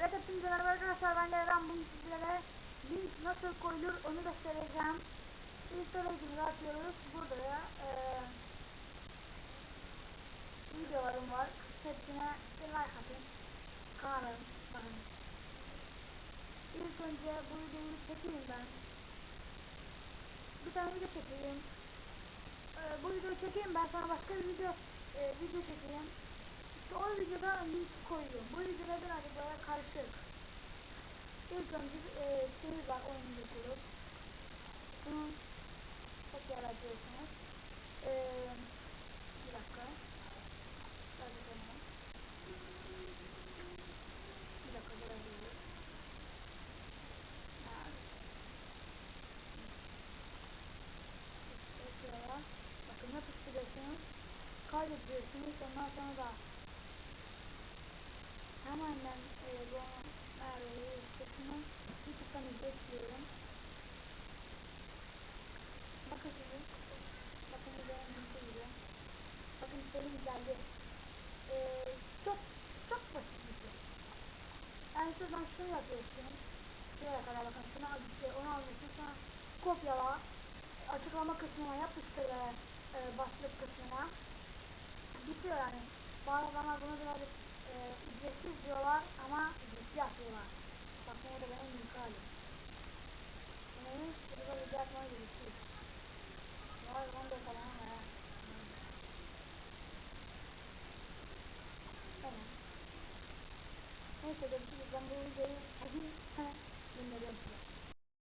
Evet hepinize merhaba arkadaşlar ben de Eren bugün sizlere link nasıl koyulur onu göstereceğim. İlk tarayıcımızı açıyoruz. Burada da e, videolarım var. Hepsine bir like atın. Kanalım. Bakın. İlk önce bu videoyu çekeyim ben. Bir tane video çekeyim. E, bu videoyu çekeyim ben sonra başka bir video e, video çekeyim. İşte o videoda link koyuyorum. Bu videoda birazcık böyle karışık. İlk önce e, sitemiz var oyunu kurup. Bunu kopyalatıyorsunuz. E, bir dakika. Birazcık oynayalım. Bir dakika dur. Şuraya. Bakın yapıştırıyorsunuz. Kaydediyorsunuz. Ondan sonra da Ben e, bu Merve'yi sesini YouTube'dan izliyorum. Bakın şimdi. Bakın üzerine gibi. Bakın işte elim geldi. E, çok çok basit bir şey. Yani şuradan şunu yapıyorsun. Şuraya kadar bakın şunu onu alıyorsun sonra kopyala. Açıklama kısmına yapıştır ve e, başlık kısmına. Bitiyor yani. Bazı adamlar bunu birazcık e, diyorlar ama ciddi yapıyorlar. Bak bu da benim büyük halim. Benim burada video yapmaya gerekiyor. Vay 14 falan var ha. Tamam. Neyse görüşürüz. Ben bu videoyu.